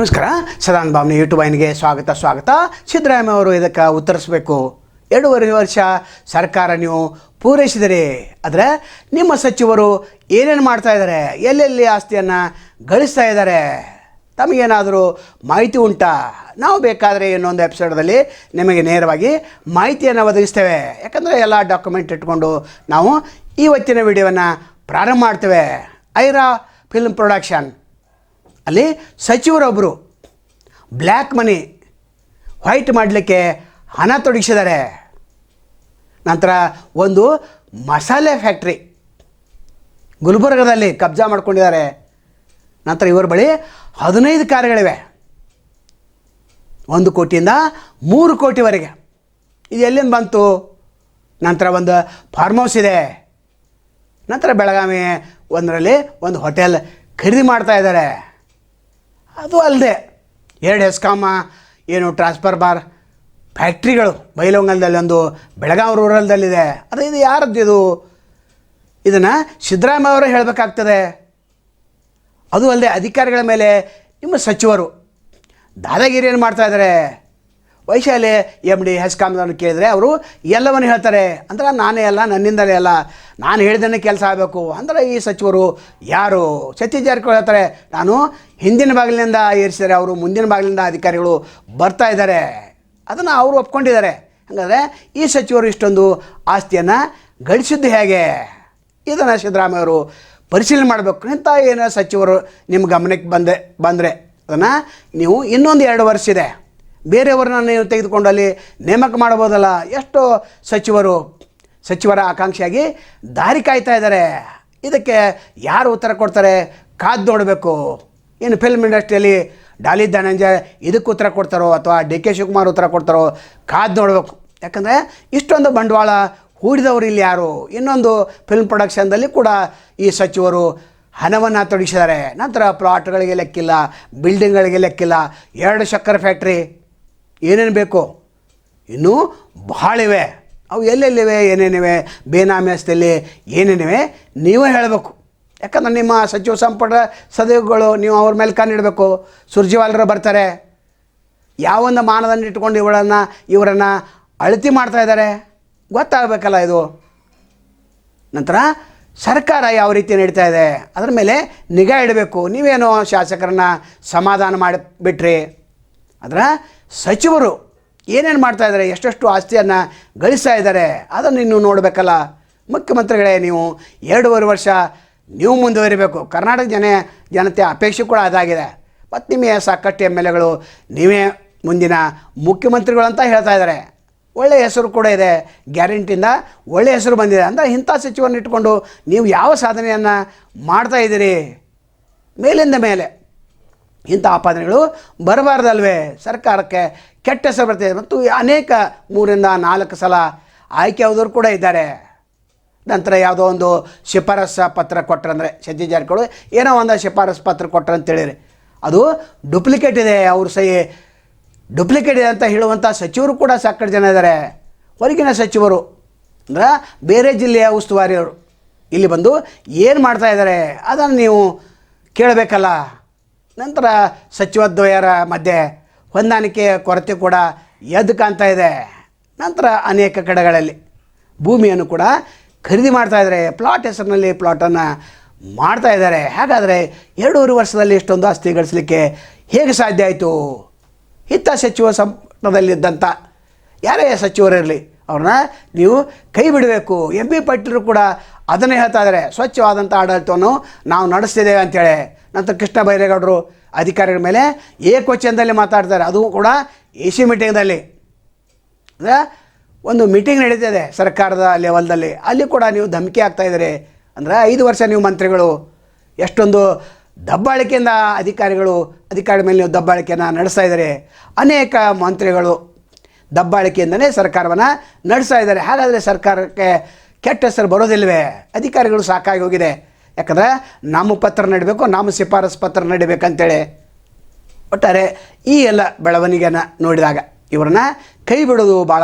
ನಮಸ್ಕಾರ. ಸದಾನಂದ ಭಾವನೆ ಯೂಟ್ಯೂಬ್ ವಾಹಿನಿಗೆ ಸ್ವಾಗತ ಸ್ವಾಗತ. ಸಿದ್ದರಾಮಯ್ಯ ಅವರು ಇದಕ್ಕೆ ಉತ್ತರಿಸಬೇಕು. ಎರಡೂವರೆ ವರ್ಷ ಸರ್ಕಾರ ನೀವು ಪೂರೈಸಿದರೆ ಆದರೆ ನಿಮ್ಮ ಸಚಿವರು ಏನೇನು ಮಾಡ್ತಾ ಇದ್ದಾರೆ, ಎಲ್ಲೆಲ್ಲಿ ಆಸ್ತಿಯನ್ನು ಗಳಿಸ್ತಾ ಇದ್ದಾರೆ, ತಮಗೇನಾದರೂ ಮಾಹಿತಿ ಉಂಟಾ? ನಾವು ಬೇಕಾದರೆ ಇನ್ನೊಂದು ಎಪಿಸೋಡ್ದಲ್ಲಿ ನಿಮಗೆ ನೇರವಾಗಿ ಮಾಹಿತಿಯನ್ನು ಒದಗಿಸ್ತೇವೆ. ಯಾಕಂದರೆ ಎಲ್ಲ ಡಾಕ್ಯುಮೆಂಟ್ ಇಟ್ಕೊಂಡು ನಾವು ಇವತ್ತಿನ ವಿಡಿಯೋವನ್ನು ಪ್ರಾರಂಭ ಮಾಡ್ತೇವೆ. Aira film production. ಅಲ್ಲಿ ಸಚಿವರೊಬ್ಬರು ಬ್ಲ್ಯಾಕ್ ಮನಿ, ವೈಟ್ ಮಾಡಲಿಕ್ಕೆ ಹಣ ತೊಡಗಿಸಿದ್ದಾರೆ. ನಂತರ ಒಂದು ಮಸಾಲೆ ಫ್ಯಾಕ್ಟ್ರಿ, ಗುಲ್ಬರ್ಗದಲ್ಲಿ ಕಬ್ಜಾ ಮಾಡ್ಕೊಂಡಿದ್ದಾರೆ. ನಂತರ ಇವರ ಬಳಿ ಹದಿನೈದು ಕಾರ್ಗಳಿವೆ. ಒಂದು ಕೋಟಿಯಿಂದ ಮೂರು ಕೋಟಿವರೆಗೆ. ಇದು ಎಲ್ಲಿಂದ ಬಂತು? ನಂತರ ಒಂದು ಫಾರ್ಮ್ ಹೌಸ್ ಇದೆ. ನಂತರ ಬೆಳಗಾವಿ ಒಂದರಲ್ಲಿ ಒಂದು ಹೋಟೆಲ್ ಖರೀದಿ ಮಾಡ್ತಾ ಇದ್ದಾರೆ. ಅದು ಅಲ್ಲದೆ ಎರಡು ಹೆಸ್ಕಾಮ, ಏನು ಟ್ರಾನ್ಸ್ಫರ್ ಬಾರ್ ಫ್ಯಾಕ್ಟ್ರಿಗಳು ಮೈಲೊಂಗಲ್ದಲ್ಲೊಂದು ಒಂದು, ಬೆಳಗಾವಿ ರೂರಲ್ದಲ್ಲಿದೆ ಅದು ಇದು ಯಾರದ್ದು ಇದು? ಇದನ್ನು ಸಿದ್ದರಾಮಯ್ಯ ಅವರು ಹೇಳಬೇಕಾಗ್ತದೆ. ಅದು ಅಲ್ಲದೆ ಅಧಿಕಾರಿಗಳ ಮೇಲೆ ನಿಮ್ಮ ಸಚಿವರು ದಾದಾಗಿರಿ ಏನು ಮಾಡ್ತಾ ಇದ್ದಾರೆ? ವೈಶಾಲಿ ಎಂ ಡಿ ಹೆಸ್ಕಾಮ್ದವ್ರನ್ನ ಕೇಳಿದರೆ ಅವರು, ಎಲ್ಲವನ್ನು ಹೇಳ್ತಾರೆ. ಅಂದ್ರೆ, ನಾನೇ ಅಲ್ಲ, ನನ್ನಿಂದಲೇ ಅಲ್ಲ. ನಾನು ಹೇಳಿದ್ದನ್ನೇ ಕೆಲಸ ಆಗಬೇಕು. ಅಂದರೆ, ಈ ಸಚಿವರು ಯಾರು? ಸತೀಶ್ ಜಾರಕಿಹೊಳಿ ಹೇಳ್ತಾರೆ, ನಾನು ಹಿಂದಿನ ಬಾಗಿಲಿನಿಂದ ಏರಿಸಿದರೆ ಅವರು ಮುಂದಿನ ಬಾಗಿಲಿಂದ ಅಧಿಕಾರಿಗಳು ಬರ್ತಾ ಇದ್ದಾರೆ. ಅದನ್ನು ಅವರು ಒಪ್ಕೊಂಡಿದ್ದಾರೆ. ಹಾಗಾದರೆ, ಈ ಸಚಿವರು ಇಷ್ಟೊಂದು ಆಸ್ತಿಯನ್ನು ಗಳಿಸಿದ್ದು ಹೇಗೆ? ಇದನ್ನು ಸಿದ್ದರಾಮಯ್ಯ ಅವರು ಪರಿಶೀಲನೆ ಮಾಡಬೇಕು ಇಂಥ ಏನೋ ಸಚಿವರು ನಿಮ್ಮ ಗಮನಕ್ಕೆ ಬಂದೆ ಬಂದರೆ. ಅದನ್ನು ನೀವು ಇನ್ನೊಂದು ಎರಡು ವರ್ಷ ಇದೆ. ಬೇರೆಯವ್ರನ್ನ ನೀವು ತೆಗೆದುಕೊಂಡು ಅಲ್ಲಿ ನೇಮಕ ಮಾಡ್ಬೋದಲ್ಲ ಎಷ್ಟೋ ಸಚಿವರು, ಸಚಿವರ ಆಕಾಂಕ್ಷಿಯಾಗಿ ದಾರಿ ಕಾಯ್ತಾ ಇದ್ದಾರೆ. ಇದಕ್ಕೆ ಯಾರು ಉತ್ತರ ಕೊಡ್ತಾರೆ? ಕಾದು ನೋಡಬೇಕು. ಏನು ಫಿಲ್ಮ್ ಇಂಡಸ್ಟ್ರಿಯಲ್ಲಿ ಡಾಲಿ ಧನಂಜಯ ಇದಕ್ಕೆ ಉತ್ತರ ಕೊಡ್ತಾರೋ ಅಥವಾ ಡಿ ಕೆ ಶಿವಕುಮಾರ್ ಉತ್ತರ ಕೊಡ್ತಾರೋ? ಕಾದು ನೋಡಬೇಕು. ಯಾಕಂದರೆ ಇಷ್ಟೊಂದು ಬಂಡವಾಳ ಹೂಡಿದವರು ಇಲ್ಲಿ ಯಾರು? ಇನ್ನೊಂದು ಫಿಲ್ಮ್ ಪ್ರೊಡಕ್ಷನ್ದಲ್ಲಿ ಕೂಡ ಈ ಸಚಿವರು ಹಣವನ್ನು ತೊಡಗಿಸಿದ್ದಾರೆ. ನಂತರ ಪ್ಲಾಟ್ಗಳಿಗೆ ಲೆಕ್ಕಿಲ್ಲ ಬಿಲ್ಡಿಂಗ್ಗಳಿಗೆ ಲೆಕ್ಕಿಲ್ಲ. ಎರಡು ಶಕ್ಕರ್ ಫ್ಯಾಕ್ಟ್ರಿ ಏನೇನು ಬೇಕು? ಇನ್ನೂ ಭಾಳಿವೆ ಅವು ಎಲ್ಲೆಲ್ಲಿವೆ, ಏನೇನಿವೆ? ಬೇನಾಮಿ ಆಸ್ತಿಯಲ್ಲಿ ಏನೇನಿವೆ? ನೀವೇ ಹೇಳಬೇಕು. ಯಾಕಂದ್ರೆ ನಿಮ್ಮ ಸಚಿವ ಸಂಪುಟ ಸದಸ್ಯಗಳು ನೀವು ಅವ್ರ ಮೇಲೆ ಕಣ್ಣಿಡಬೇಕು ಸುರ್ಜಿವಾಲರು ಬರ್ತಾರೆ. ಯಾವೊಂದು ಮಾನದಂಡ ಇಟ್ಕೊಂಡು ಇವಳನ್ನು, ಇವರನ್ನು ಅಳತಿ ಮಾಡ್ತಾ ಇದ್ದಾರೆ. ಗೊತ್ತಾಗಬೇಕಲ್ಲ ಇದು. ನಂತರ ಸರ್ಕಾರ ಯಾವ ರೀತಿ ನಡೀತಾ ಇದೆ? ಅದರ ಮೇಲೆ ನಿಗಾ ಇಡಬೇಕು. ನೀವೇನು ಶಾಸಕರನ್ನ ಸಮಾಧಾನ ಮಾಡಿ ಬಿಟ್ರಿ ಅದರ ಸಚಿವರು ಏನೇನು ಮಾಡ್ತಾ ಇದ್ದಾರೆ, ಎಷ್ಟೆಷ್ಟು ಆಸ್ತಿಯನ್ನು ಗಳಿಸ್ತಾ ಇದ್ದಾರೆ, ಅದನ್ನು ಇನ್ನು ನೋಡಬೇಕಲ್ಲ. ಮುಖ್ಯಮಂತ್ರಿಗಳೇ, ನೀವು ಎರಡೂವರೆ ವರ್ಷ ನೀವು ಮುಂದುವರಿಬೇಕು. ಕರ್ನಾಟಕ ಜನ, ಜನತೆ ಅಪೇಕ್ಷೆ ಕೂಡ ಅದಾಗಿದೆ. ಮತ್ತು ನಿಮಗೆ ಸಾಕಷ್ಟು ಎಂ ಎಲ್ ಎಗಳು, ನೀವೇ ಮುಂದಿನ ಮುಖ್ಯಮಂತ್ರಿಗಳು ಅಂತ ಹೇಳ್ತಾ ಇದ್ದಾರೆ. ಒಳ್ಳೆಯ ಹೆಸರು ಕೂಡ ಇದೆ, ಗ್ಯಾರಂಟಿಯಿಂದ ಒಳ್ಳೆಯ ಹೆಸರು ಬಂದಿದೆ. ಅಂದರೆ ಇಂಥ ಸಚಿವರನ್ನ ಇಟ್ಕೊಂಡು ನೀವು ಯಾವ ಸಾಧನೆಯನ್ನು ಮಾಡ್ತಾ ಇದ್ದೀರಿ? ಮೇಲಿಂದ ಮೇಲೆ. ಇಂಥ ಆಪಾದನೆಗಳು ಬರಬಾರ್ದಲ್ವೇ? ಸರ್ಕಾರಕ್ಕೆ ಕೆಟ್ಟ ಹೆಸರು ಬರ್ತಿದೆ. ಮತ್ತು ಅನೇಕ ಮೂರಿಂದ ನಾಲ್ಕು ಸಲ ಆಯ್ಕೆ ಆದವರು ಕೂಡ ಇದ್ದಾರೆ. ನಂತರ ಯಾವುದೋ ಒಂದು ಶಿಫಾರಸು ಪತ್ರ ಕೊಟ್ಟರಂದರೆ ಸತೀಶ್ ಜಾರಕಿಹೊಳಿ, ಏನೋ ಒಂದು ಶಿಫಾರಸು ಪತ್ರ ಕೊಟ್ಟರು ಅಂತೇಳಿರಿ ಅದು ಡುಪ್ಲಿಕೇಟ್ ಇದೆ. ಅವ್ರ ಸಹಿ ಡುಪ್ಲಿಕೇಟ್ ಇದೆ ಅಂತ ಹೇಳುವಂಥ ಸಚಿವರು ಕೂಡ ಸಾಕಷ್ಟು ಜನ ಇದ್ದಾರೆ. ಹೊರಗಿನ ಸಚಿವರು ಅಂದ್ರೆ ಬೇರೆ ಜಿಲ್ಲೆಯ ಉಸ್ತುವಾರಿಯವರು ಇಲ್ಲಿ ಬಂದು ಏನು ಮಾಡ್ತಾ ಇದ್ದಾರೆ? ಅದನ್ನು ನೀವು ಕೇಳಬೇಕಲ್ಲ? ನಂತರ ಸಚಿವದ್ವಯರ ಮಧ್ಯೆ ಹೊಂದಾಣಿಕೆಯ ಕೊರತೆ ಕೂಡ ಎದ್ದು ಕಾಣ್ತಾ ಇದೆ. ನಂತರ ಅನೇಕ ಕಡೆಗಳಲ್ಲಿ ಭೂಮಿಯನ್ನು ಕೂಡ ಖರೀದಿ ಮಾಡ್ತಾ ಇದ್ದಾರೆ. ಪ್ಲಾಟ್ ಹೆಸರಿನಲ್ಲಿ ಪ್ಲಾಟನ್ನು ಮಾಡ್ತಾ ಇದ್ದಾರೆ. ಹಾಗಾದರೆ ಎರಡೂವರೆ ವರ್ಷದಲ್ಲಿ ಇಷ್ಟೊಂದು ಆಸ್ತಿ ಗಳಿಸಲಿಕ್ಕೆ ಹೇಗೆ ಸಾಧ್ಯ ಆಯಿತು? ಇತ್ತ ಸಚಿವ ಸಂಪುಟದಲ್ಲಿದ್ದಂಥ ಯಾರೇ ಸಚಿವರಿರಲಿ, ಅವ್ರನ್ನ ನೀವು ಕೈ ಬಿಡಬೇಕು. ಎಂ ಪಿ ಪಾಟೀಲರು ಕೂಡ ಅದನ್ನೇ ಹೇಳ್ತಾ ಇದ್ದಾರೆ. ಸ್ವಚ್ಛವಾದಂಥ ಆಡಳಿತವನ್ನು ನಾವು ನಡೆಸ್ತಿದ್ದೇವೆ ಅಂತೇಳಿ. ನಂತರ ಕೃಷ್ಣ ಬೈರೇಗೌಡರು ಅಧಿಕಾರಿಗಳ ಮೇಲೆ ಏಕವಚನದಲ್ಲಿ ಮಾತಾಡ್ತಾರೆ. ಅದು ಕೂಡ ಎ ಸಿ ಮೀಟಿಂಗ್ದಲ್ಲಿ ಅಂದರೆ ಒಂದು ಮೀಟಿಂಗ್ ನಡೀತಿದೆ ಸರ್ಕಾರದ ಲೆವೆಲ್ದಲ್ಲಿ ಅಲ್ಲಿ ಕೂಡ ನೀವು ಧಮಕಿ ಆಗ್ತಾಯಿದ್ದೀರಿ ಅಂದರೆ ಐದು ವರ್ಷ ನೀವು ಮಂತ್ರಿಗಳು, ಎಷ್ಟೊಂದು ದಬ್ಬಾಳಿಕೆಯಿಂದ ಅಧಿಕಾರಿಗಳು ಅಧಿಕಾರಿ ಮೇಲೆ ನೀವು ದಬ್ಬಾಳಿಕೆಯನ್ನು ನಡೆಸ್ತಾ ಇದ್ದಾರೆ. ಅನೇಕ ಮಂತ್ರಿಗಳು ದಬ್ಬಾಳಿಕೆಯಿಂದಲೇ ಸರ್ಕಾರವನ್ನು ನಡೆಸ್ತಾ ಇದ್ದಾರೆ. ಹಾಗಾದರೆ ಸರ್ಕಾರಕ್ಕೆ ಕೆಟ್ಟ ಹೆಸರು ಬರೋದಿಲ್ವೇ? ಅಧಿಕಾರಿಗಳು ಸಾಕಾಗಿ ಹೋಗಿದೆ. ಯಾಕಂದರೆ ನಮ್ಮ ಪತ್ರ ನಾಮ ನಮ್ಮ ಶಿಫಾರಸು ಪತ್ರ ನಡಿಬೇಕಂತೇಳಿ. ಒಟ್ಟಾರೆ ಈ ಎಲ್ಲ ಬೆಳವಣಿಗೆಯನ್ನು ನೋಡಿದಾಗ ಇವ್ರನ್ನ ಕೈ ಬಿಡೋದು ಭಾಳ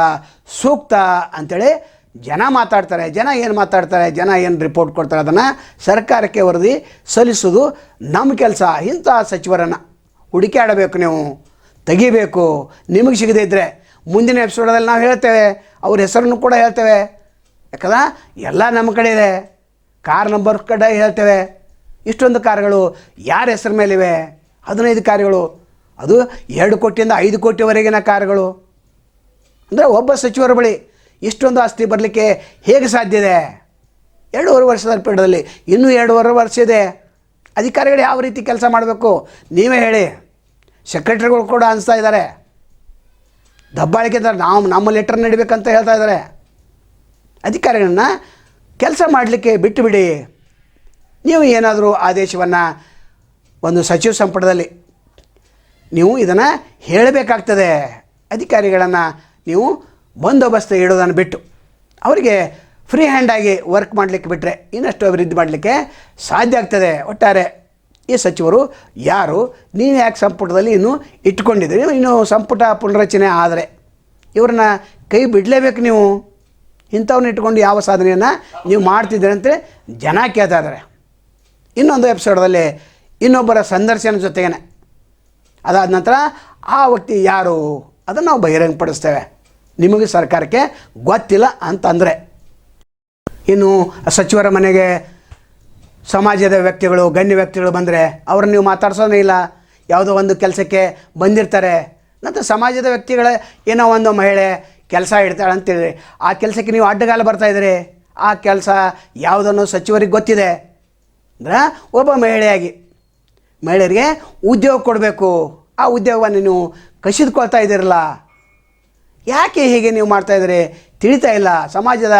ಸೂಕ್ತ ಅಂಥೇಳಿ ಜನ ಮಾತಾಡ್ತಾರೆ. ಜನ ಏನು ಮಾತಾಡ್ತಾರೆ? ಜನ ಏನು ರಿಪೋರ್ಟ್ ಕೊಡ್ತಾರೆ? ಅದನ್ನು ಸರ್ಕಾರಕ್ಕೆ ವರದಿ ಸಲ್ಲಿಸೋದು ನಮ್ಮ ಕೆಲಸ. ಇಂಥ ಸಚಿವರನ್ನು ಹುಡುಕಾಡಬೇಕು ನೀವು. ತೆಗಿಬೇಕು. ನಿಮಗೆ ಸಿಗದೇ ಇದ್ದರೆ ಮುಂದಿನ ಎಪಿಸೋಡಲ್ಲಿ ನಾವು ಹೇಳ್ತೇವೆ. ಅವ್ರ ಹೆಸರನ್ನು ಕೂಡ ಹೇಳ್ತೇವೆ. ಯಾಕಂದ್ರೆ ಎಲ್ಲ ನಮ್ಮ ಕಡೆ ಇದೆ. ಕಾರ್ ನಂಬರ್ ಕಡೆ ಹೇಳ್ತೇವೆ. ಇಷ್ಟೊಂದು ಕಾರ್ಗಳು ಯಾರ ಹೆಸರ ಮೇಲಿವೆ? ಹದಿನೈದು ಕಾರ್ಗಳು. ಅದು ಎರಡು ಕೋಟಿಯಿಂದ ಐದು ಕೋಟಿವರೆಗಿನ ಕಾರ್ಗಳು. ಅಂದರೆ ಒಬ್ಬ ಸಚಿವರ ಬಳಿ ಇಷ್ಟೊಂದು ಆಸ್ತಿ ಬರಲಿಕ್ಕೆ ಹೇಗೆ ಸಾಧ್ಯ ಇದೆ? ಎರಡೂವರೆ ವರ್ಷದ ಪೀಠದಲ್ಲಿ ಇನ್ನೂ ಎರಡೂವರೆ ವರ್ಷ ಇದೆ. ಅಧಿಕಾರಿಗಳು ಯಾವ ರೀತಿ ಕೆಲಸ ಮಾಡಬೇಕು? ನೀವೇ ಹೇಳಿ. ಸೆಕ್ರೆಟರಿಗಳು ಕೂಡ ಅನಿಸ್ತಾ ಇದ್ದಾರೆ. ದಬ್ಬಾಳಿಕೆ ನಾವು ನಮ್ಮ ಲೆಟರ್ ನಡಿಬೇಕಂತ ಹೇಳ್ತಾ ಇದ್ದಾರೆ. ಅಧಿಕಾರಿಗಳನ್ನ ಕೆಲಸ ಮಾಡಲಿಕ್ಕೆ ಬಿಟ್ಟು ಬಿಡಿ ನೀವು ಏನಾದರೂ ಆದೇಶವನ್ನು ಒಂದು ಸಚಿವ ಸಂಪುಟದಲ್ಲಿ ನೀವು ಇದನ್ನು ಹೇಳಬೇಕಾಗ್ತದೆ. ಅಧಿಕಾರಿಗಳನ್ನು ನೀವು ಬಂದೋಬಸ್ತ್ ಇಡೋದನ್ನು ಬಿಟ್ಟು. ಅವರಿಗೆ ಫ್ರೀ ಹ್ಯಾಂಡಾಗಿ ವರ್ಕ್ ಮಾಡಲಿಕ್ಕೆ ಬಿಟ್ಟರೆ ಇನ್ನಷ್ಟು ಅಭಿವೃದ್ಧಿ ಮಾಡಲಿಕ್ಕೆ ಸಾಧ್ಯ ಆಗ್ತದೆ. ಒಟ್ಟಾರೆ ಈ ಸಚಿವರು ಯಾರು, ನೀವು ಯಾಕೆ ಸಂಪುಟದಲ್ಲಿ ಇನ್ನೂ ಇಟ್ಕೊಂಡಿದ್ದೀರಿ? ಇನ್ನು ಸಂಪುಟ ಪುನರಚನೆ ಆದರೆ ಇವ್ರನ್ನ ಕೈ ಬಿಡಲೇಬೇಕು ನೀವು. ಇಂಥವ್ನ ಇಟ್ಕೊಂಡು ಯಾವ ಸಾಧನೆಯನ್ನು ನೀವು ಮಾಡ್ತಿದ್ದೀರಿ ಅಂತ ಜನ ಕೇಳ್ತಾ ಇದ್ದಾರೆ. ಇನ್ನೊಂದು ಎಪಿಸೋಡಲ್ಲಿ ಇನ್ನೊಬ್ಬರ ಸಂದರ್ಶನ ಜೊತೆಗೇನೆ. ಅದಾದ ನಂತರ ಆ ವ್ಯಕ್ತಿ ಯಾರು ಅದನ್ನು ನಾವು ಬಹಿರಂಗಪಡಿಸ್ತೇವೆ. ನಿಮಗೆ ಸರ್ಕಾರಕ್ಕೆ ಗೊತ್ತಿಲ್ಲ ಅಂತಂದರೆ. ಇನ್ನು ಸಚಿವರ ಮನೆಗೆ ಸಮಾಜದ ವ್ಯಕ್ತಿಗಳು, ಗಣ್ಯ ವ್ಯಕ್ತಿಗಳು ಬಂದರೆ ಅವ್ರನ್ನ ನೀವು ಮಾತಾಡ್ಸೋದೇ ಇಲ್ಲ. ಯಾವುದೋ ಒಂದು ಕೆಲಸಕ್ಕೆ ಬಂದಿರ್ತಾರೆ. ನಂತರ ಸಮಾಜದ ವ್ಯಕ್ತಿಗಳ ಏನೋ ಒಂದು ಮಹಿಳೆ ಕೆಲಸ ಇಡ್ತಾಳೆ ಅಂತೇಳಿ. ಆ ಕೆಲಸಕ್ಕೆ ನೀವು ಅಡ್ಡಗಾಲ ಬರ್ತಾ ಇದ್ದೀರಿ? ಆ ಕೆಲಸ ಯಾವುದನ್ನು ಸಚಿವರಿಗೆ ಗೊತ್ತಿದೆ. ಅಂದ್ರೆ ಒಬ್ಬ ಮಹಿಳೆಯಾಗಿ. ಮಹಿಳೆಯರಿಗೆ ಉದ್ಯೋಗ ಕೊಡಬೇಕು. ಆ ಉದ್ಯೋಗವನ್ನು ನೀವು ಕಸಿದುಕೊಳ್ತಾ ಇದ್ದೀರಲ್ಲ. ಯಾಕೆ ಹೀಗೆ ನೀವು ಮಾಡ್ತಾ ಇದ್ದೀರಿ? ತಿಳಿತಾ ಇಲ್ಲ. ಸಮಾಜದ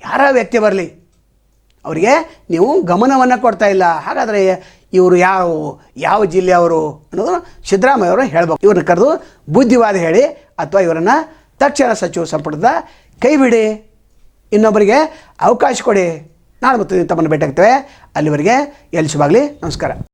ಯಾರ ವ್ಯಕ್ತಿ ಬರಲಿ? ಅವರಿಗೆ ನೀವು ಗಮನವನ್ನು ಕೊಡ್ತಾ ಇಲ್ಲ. ಹಾಗಾದರೆ ಇವರು ಯಾವ ಯಾವ ಜಿಲ್ಲೆಯವರು ಅನ್ನೋದು ಸಿದ್ದರಾಮಯ್ಯವರು ಹೇಳ್ಬೇಕು. ಇವ್ರನ್ನ ಕರೆದು ಬುದ್ಧಿವಾದ ಹೇಳಿ ಅಥವಾ ಇವರನ್ನು ತಕ್ಷಣ ಸಚಿವ ಸಂಪುಟದ ಕೈ ಬಿಡಿ ಇನ್ನೊಬ್ಬರಿಗೆ ಅವಕಾಶ ಕೊಡಿ. ನಾಳೆ ಮತ್ತು ತಮ್ಮನ್ನು ಭೇಟಿಯಾಗ್ತೇವೆ. ಅಲ್ಲಿವರೆಗೆ ಎಲ್ಲಿ ಶುಭಾಗಲಿ ನಮಸ್ಕಾರ.